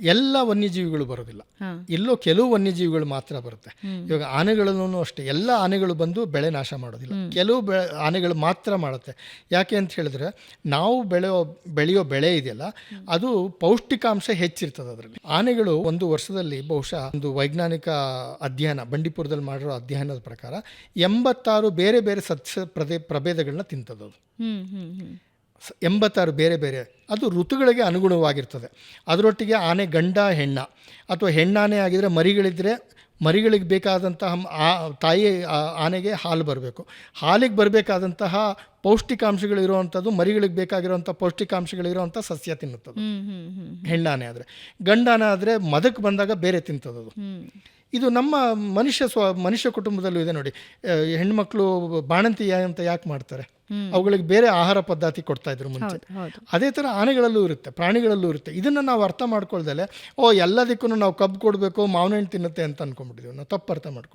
ಎಲ್ಲ ವನ್ಯಜೀವಿಗಳು ಬರೋದಿಲ್ಲ. ಎಲ್ಲೋ ಕೆಲವು ವನ್ಯಜೀವಿಗಳು ಮಾತ್ರ ಬರುತ್ತೆ. ಇವಾಗ ಆನೆಗಳನ್ನು ಅಷ್ಟೇ ಎಲ್ಲ ಆನೆಗಳು ಬಂದು ಬೆಳೆ ನಾಶ ಮಾಡೋದಿಲ್ಲ. ಕೆಲವು ಬೆಳೆ ಆನೆಗಳು ಮಾತ್ರ ಮಾಡುತ್ತೆ. ಯಾಕೆ ಅಂತ ಹೇಳಿದ್ರೆ ನಾವು ಬೆಳೆಯೋ ಬೆಳೆಯೋ ಬೆಳೆ ಇದೆಯಲ್ಲ ಅದು ಪೌಷ್ಟಿಕಾಂಶ ಹೆಚ್ಚಿರ್ತದೆ ಅದರಲ್ಲಿ. ಆನೆಗಳು ಒಂದು ವರ್ಷದಲ್ಲಿ ಬಹುಶಃ ಒಂದು ವೈಜ್ಞಾನಿಕ ಅಧ್ಯಯನ ಬಂಡೀಪುರದಲ್ಲಿ ಮಾಡಿರೋ ಅಧ್ಯಯನದ ಪ್ರಕಾರ ಎಂಬತ್ತಾರು ಬೇರೆ ಬೇರೆ ಸಸ್ಯ ಪ್ರಭೇದಗಳನ್ನ ತಿಂತದದು. ಎಂಬತ್ತಾರು ಬೇರೆ ಬೇರೆ ಅದು ಋತುಗಳಿಗೆ ಅನುಗುಣವಾಗಿರ್ತದೆ. ಅದರೊಟ್ಟಿಗೆ ಆನೆ ಗಂಡ ಹೆಣ್ಣ. ಅಥವಾ ಹೆಣ್ಣಾನೆ ಆಗಿದರೆ ಮರಿಗಳಿದ್ದರೆ ಮರಿಗಳಿಗೆ ಬೇಕಾದಂತಹ ಆ ತಾಯಿ ಆನೆಗೆ ಹಾಲು ಬರಬೇಕು. ಹಾಲಿಗೆ ಬರಬೇಕಾದಂತಹ ಪೌಷ್ಟಿಕಾಂಶಗಳು ಇರುವಂಥದ್ದು ಮರಿಗಳಿಗೆ ಬೇಕಾಗಿರುವಂಥ ಪೌಷ್ಟಿಕಾಂಶಗಳಿರುವಂಥ ಸಸ್ಯ ತಿನ್ನುತ್ತದೆ. ಹೆಣ್ಣಾನೆ ಆದರೆ ಗಂಡಾನೆ ಆದರೆ ಮದಕ್ಕೆ ಬಂದಾಗ ಬೇರೆ ತಿಂತದದು. ಇದು ನಮ್ಮ ಮನುಷ್ಯ ಸ್ವ ಮನುಷ್ಯ ಕುಟುಂಬದಲ್ಲೂ ಇದೆ ನೋಡಿ. ಹೆಣ್ಮಕ್ಳು ಬಾಣಂತಿ ಅಂತ ಯಾಕೆ ಮಾಡ್ತಾರೆ? ಅವುಗಳಿಗೆ ಬೇರೆ ಆಹಾರ ಪದ್ಧತಿ ಕೊಡ್ತಾ ಇದ್ರು ಮುಂಚೆ. ಅದೇ ಥರ ಆನೆಗಳಲ್ಲೂ ಇರುತ್ತೆ ಪ್ರಾಣಿಗಳಲ್ಲೂ ಇರುತ್ತೆ. ಇದನ್ನು ನಾವು ಅರ್ಥ ಮಾಡ್ಕೊಳ್ದಲೆ ಓ ಎಲ್ಲದಕ್ಕೂ ನಾವು ಕಬ್ಬು ಕೊಡಬೇಕು ಮಾವಿನ ಹಣ್ಣು ತಿನ್ನುತ್ತೆ ಅಂತ ಅಂದ್ಕೊಂಡ್ಬಿಟ್ಟಿದ್ದೀವಿ ನಾವು ತಪ್ಪು ಅರ್ಥ ಮಾಡ್ಕೊಂಡು